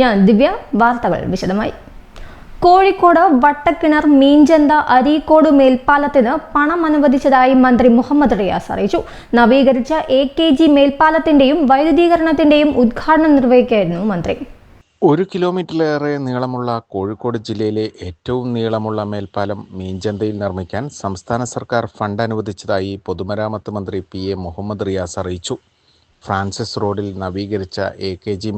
ഞാൻ ദിവ്യ വാർത്തകൾ വിശദമായി. കോഴിക്കോട് വട്ടക്കിണർ മീഞ്ചന്ത അരീക്കോട് മേൽപ്പാലത്തിന് പണം അനുവദിച്ചതായി മന്ത്രി മുഹമ്മദ് റിയാസ് അറിയിച്ചു. നവീകരിച്ച എ കെ ജി മേൽപ്പാലത്തിന്റെയും വൈദ്യുതീകരണത്തിന്റെയും ഉദ്ഘാടനം നിർവഹിക്കുകയായിരുന്നു മന്ത്രി. ഒരു കിലോമീറ്ററിലേറെ നീളമുള്ള കോഴിക്കോട് ജില്ലയിലെ ഏറ്റവും നീളമുള്ള മേൽപ്പാലം മീഞ്ചന്തയിൽ നിർമ്മിക്കാൻ സംസ്ഥാന സർക്കാർ ഫണ്ട് അനുവദിച്ചതായി പൊതുമരാമത്ത് മന്ത്രി പി എ മുഹമ്മദ് റിയാസ് അറിയിച്ചു. ഫ്രാൻസിസ് റോഡിൽ നവീകരിച്ച എ കെ ജി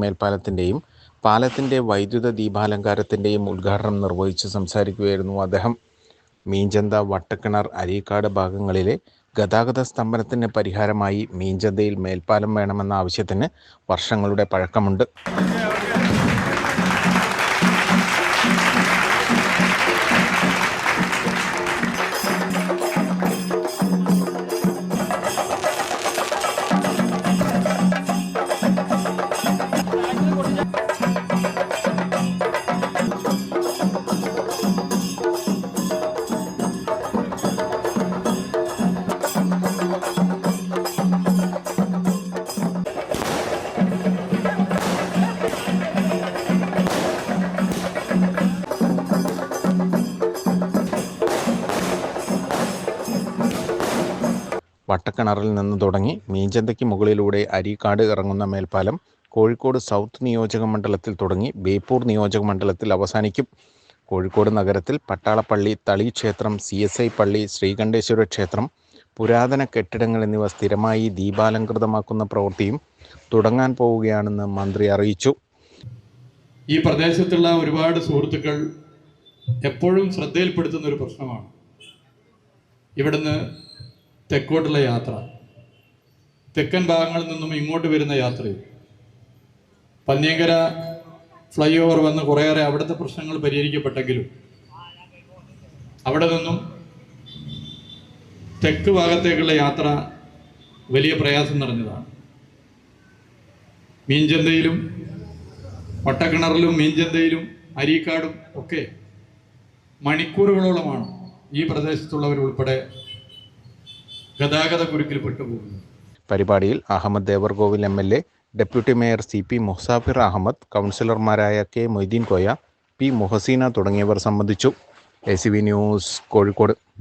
പാലത്തിന്റെ വൈദ്യുത ദീപാലങ്കാരത്തിന്റെയും ഉദ്ഘാടനം നിർവഹിച്ച് സംസാരിക്കുകയായിരുന്നു അദ്ദേഹം. മീഞ്ചന്ത വട്ടക്കിണർ അരീക്കാട് ഭാഗങ്ങളിലെ ഗതാഗത സ്തംഭനത്തിന് പരിഹാരമായി മീഞ്ചന്തയിൽ മേൽപ്പാലം വേണമെന്ന ആവശ്യത്തിന് വർഷങ്ങളുടെ പഴക്കമുണ്ട്. വട്ടക്കിണറിൽ നിന്ന് തുടങ്ങി മീഞ്ചന്തയ്ക്ക് മുകളിലൂടെ അരീക്കാട് ഇറങ്ങുന്ന മേൽപ്പാലം കോഴിക്കോട് സൗത്ത് നിയോജക മണ്ഡലത്തിൽ തുടങ്ങി ബേപ്പൂർ നിയോജക മണ്ഡലത്തിൽ അവസാനിക്കും. കോഴിക്കോട് നഗരത്തിൽ പട്ടാളപ്പള്ളി തളി ക്ഷേത്രം സി എസ് ഐ പള്ളി ശ്രീകണ്ഠേശ്വര ക്ഷേത്രം പുരാതന കെട്ടിടങ്ങൾ എന്നിവ സ്ഥിരമായി ദീപാലങ്കൃതമാക്കുന്ന പ്രവൃത്തിയും തുടങ്ങാൻ പോവുകയാണെന്ന് മന്ത്രി അറിയിച്ചു. ഈ പ്രദേശത്തുള്ള ഒരുപാട് സുഹൃത്തുക്കൾ എപ്പോഴും ശ്രദ്ധയിൽപ്പെടുത്തുന്ന ഒരു പ്രശ്നമാണ്. ഇവിടുന്ന് തെക്കോട്ടുള്ള യാത്ര. തെക്കൻ ഭാഗങ്ങളിൽ നിന്നും ഇങ്ങോട്ട് വരുന്ന യാത്രയിൽ പന്നിയങ്കര ഫ്ലൈ ഓവർ വന്ന് കുറേയേറെ അവിടുത്തെ പ്രശ്നങ്ങൾ പരിഹരിക്കപ്പെട്ടെങ്കിലും അവിടെ നിന്നും തെക്ക് ഭാഗത്തേക്കുള്ള യാത്ര വലിയ പ്രയാസം നിറഞ്ഞതാണ്. മീൻചന്തയിലും വട്ടക്കിണറിലും മീൻചന്തയിലും അരീക്കാടും ഒക്കെ മണിക്കൂറുകളോളമാണ് ഈ പ്രദേശത്തുള്ളവരുൾപ്പെടെ ഗതാഗത കുരുക്കിൽ പെട്ടുപോകുന്നത് പരിപാടിയിൽ Ahammed Devarkovil M L A deputy mayor C P Musafir Ahammed കൗൺസിലർമാരായ കെ മൊയ്തീൻ കോയ പി മുഹസീന തുടങ്ങിയവർ സംബന്ധിച്ചു. A C news Kozhikode.